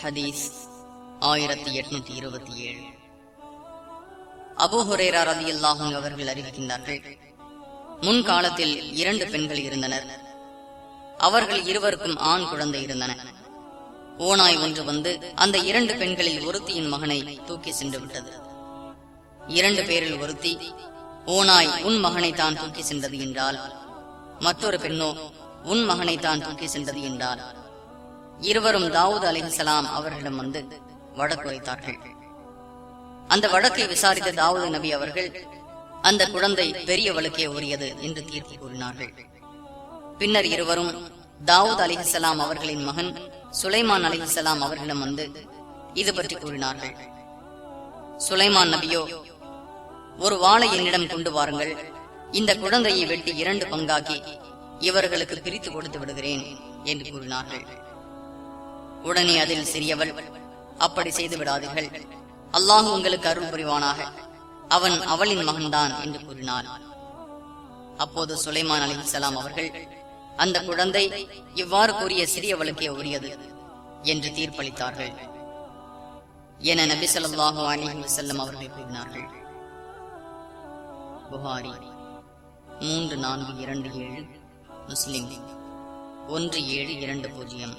ஹதீஸ் ஆயிரத்தி எட்நூத்தி இருபத்தி ஏழு. அபோஹுரேரா ரதி அல்லாஹும் அவர்கள் அறிவிக்கின்றார்கள் முன்காலத்தில் இரண்டு பெண்கள் இருந்தனர். அவர்கள் இருவருக்கும் ஆண் குழந்தை இருந்தன. ஓனாய் ஒன்று வந்து அந்த இரண்டு பெண்களில் ஒருத்தியின் மகனை தூக்கி சென்று விட்டது. இரண்டு பேரில் ஒருத்தி ஓனாய் உன் மகனை தான் தூக்கி சென்றது என்றால் மற்றொரு பெண்ணோ உன் மகனை தான் தூக்கி சென்றது என்றால் இருவரும் தாவூத் அலிஹலாம் அவர்களிடம் வந்து வழக்குரைத்தார்கள் அந்த வழக்கை விசாரித்த தாவூது நபி அவர்கள் அந்த குழந்தை பெரியவளுக்கே உரியது என்று தீர்ப்பு கூறினார்கள். பின்னர் இருவரும் தாவூத் அலிஹலாம் அவர்களின் மகன் சுலைமான் அலிஹலாம் அவர்களிடம் வந்து இது பற்றி கூறினார்கள். சுலைமான் நபியோ ஒரு வாளை என்னிடம் கொண்டு வாருங்கள். இந்த குழந்தையை வெட்டி இரண்டு பங்காக்கி இவர்களுக்கு பிரித்து கொடுத்து விடுகிறேன் என்று கூறினார்கள். உடனே அதில் சிறியவள் அப்படி செய்து விடாதீர்கள். அல்லாஹ் உங்களுக்கு அருள் புரிவானாக. அவன் அவளின் மகன்தான் என்று கூறினார் அப்போது சுலைமான் அலிசலாம் அவர்கள் அந்த குழந்தை இவ்வாறு கூறிய சிறியவளுக்கே உரியது என்று தீர்ப்பளித்தார்கள். என நபி சொல்லாஹு அலிஹி வசல்லம் அவர்கள் கூறினார்கள். புகாரி மூன்று நான்கு இரண்டு ஏழு முஸ்லிம் ஒன்று ஏழு இரண்டு பூஜ்ஜியம்.